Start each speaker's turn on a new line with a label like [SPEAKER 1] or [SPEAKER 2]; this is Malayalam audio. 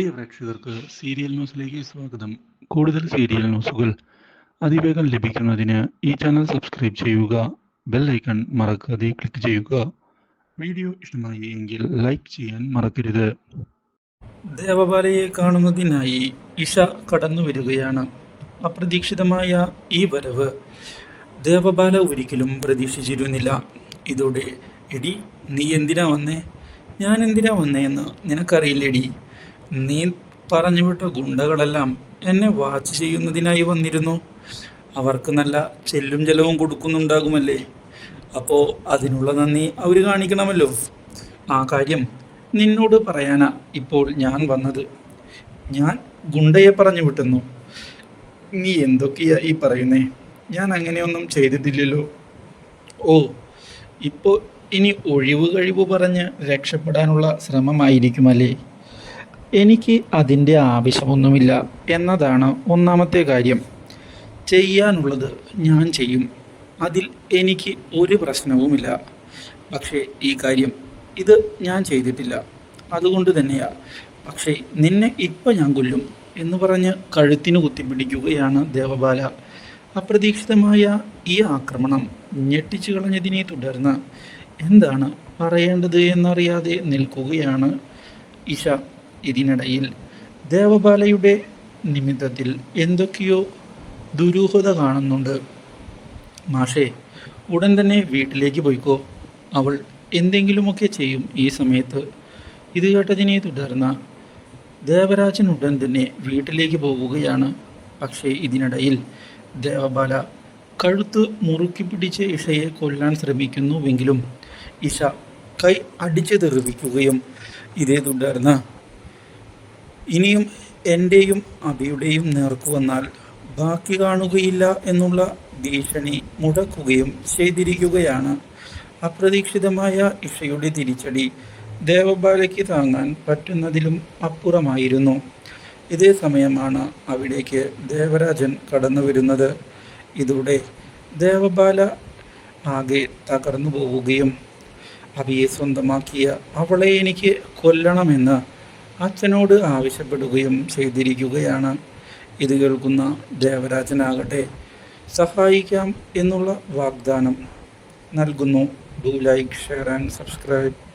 [SPEAKER 1] പ്രിയ പ്രേക്ഷകർക്ക് സീരിയൽ ന്യൂസിലേക്ക് സ്വാഗതം. കൂടുതൽ സീരിയൽ ന്യൂസുകൾ അതിവേഗം ലഭിക്കുന്നതിന് ഈ ചാനൽ സബ്സ്ക്രൈബ് ചെയ്യുക ബെൽ ഐക്കൺ മറക്കാതെ ക്ലിക്ക് ചെയ്യുക. വീഡിയോ ഇഷ്ടമായി എങ്കിൽ ലൈക്ക് ചെയ്യാൻ മറക്കരുത്. ദേവബാലയെ കാണുന്നതിനായി ഇഷ കടന്നു വരികയാണ്. അപ്രതീക്ഷിതമായ ഈ വരവ് ദേവബാല ഒരിക്കലും പ്രതീക്ഷിച്ചിരുന്നില്ല. ഇതോടെ എടി നീ എന്തിനാ വന്നേ? ഞാൻ എന്തിനാ വന്നേ എന്ന് നിനക്കറിയില്ലേടി. നീ പറഞ്ഞു വിട്ട ഗുണ്ടകളെല്ലാം എന്നെ വാച്ച് ചെയ്യുന്നതിനായി വന്നിരുന്നു. അവർക്ക് നല്ല ചെല്ലും ചെലവും കൊടുക്കുന്നുണ്ടാകുമല്ലേ? അപ്പോൾ അതിനുള്ള നന്ദി അവർ കാണിക്കണമല്ലോ. ആ കാര്യം നിന്നോട് പറയാനാ ഇപ്പോൾ ഞാൻ വന്നത്. ഞാൻ ഗുണ്ടയെ പറഞ്ഞു വിട്ടുന്നു. നീ എന്തൊക്കെയാ ഈ പറയുന്നേ? ഞാൻ അങ്ങനെയൊന്നും ചെയ്തിട്ടില്ലല്ലോ. ഓ ഇപ്പോൾ ഇനി ഒഴിവ് കഴിവ് പറഞ്ഞ് രക്ഷപ്പെടാനുള്ള ശ്രമമായിരിക്കുമല്ലേ? എനിക്ക് അതിന്റെ ആവശ്യമൊന്നുമില്ല എന്നതാണ് ഒന്നാമത്തെ കാര്യം. ചെയ്യാനുള്ളത് ഞാൻ ചെയ്യും. അതിൽ എനിക്ക് ഒരു പ്രശ്നവുമില്ല. പക്ഷേ ഈ കാര്യം ഇത് ഞാൻ ചെയ്തിട്ടില്ല. അതുകൊണ്ട് തന്നെയാ. പക്ഷേ നിന്നെ ഇപ്പം ഞാൻ കൊല്ലും എന്ന് പറഞ്ഞ് കഴുത്തിന് കുത്തിപ്പിടിക്കുകയാണ് ദേവബാല. അപ്രതീക്ഷിതമായ ഈ ആക്രമണം ഞെട്ടിച്ചു കളഞ്ഞതിനെ തുടർന്ന് എന്താണ് പറയേണ്ടത് എന്നറിയാതെ നിൽക്കുകയാണ് ഇഷ. ഇതിനിടയിൽ ദേവബാലയുടെ നിമിത്തത്തിൽ എന്തൊക്കെയോ ദുരൂഹത കാണുന്നുണ്ട്. മാഷേ ഉടൻ തന്നെ വീട്ടിലേക്ക് പോയിക്കോ. അവൾ എന്തെങ്കിലുമൊക്കെ ചെയ്യും ഈ സമയത്ത്. ഇത് കേട്ടതിനെ തുടർന്ന് ദേവരാജൻ ഉടൻ തന്നെ വീട്ടിലേക്ക് പോവുകയാണ്. പക്ഷേ ഇതിനിടയിൽ ദേവബാല കഴുത്ത് മുറുക്കി പിടിച്ച് ഇഷയെ കൊല്ലാൻ ശ്രമിക്കുന്നുവെങ്കിലും ഇഷ കൈ അടിച്ചു തെറിപ്പിക്കുകയും ഇതേ തുടർന്ന് ഇനിയും എന്റെയും അബിയുടെയും നേർക്കു വന്നാൽ ബാക്കി കാണുകയില്ല എന്നുള്ള ഭീഷണി മുടക്കുകയും ചെയ്തിരിക്കുകയാണ്. അപ്രതീക്ഷിതമായ ഇഷയുടെ തിരിച്ചടി ദേവബാലയ്ക്ക് താങ്ങാൻ പറ്റുന്നതിലും അപ്പുറമായിരുന്നു. ഇതേ സമയമാണ് അവിടേക്ക് ദേവരാജൻ കടന്നു വരുന്നത്. ഇതോടെ ദേവബാല ആകെ തകർന്നു പോവുകയും അവിയെ സ്വന്തമാക്കിയ അവളെ എനിക്ക് കൊല്ലണമെന്ന് അച്ഛനോട് ആവശ്യപ്പെടുകയും ചെയ്തിരിക്കുകയാണ്. ഇത് കേൾക്കുന്ന ദേവരാജനാകട്ടെ സഹായിക്കാം എന്നുള്ള വാഗ്ദാനം നൽകുന്നു. Do like share and subscribe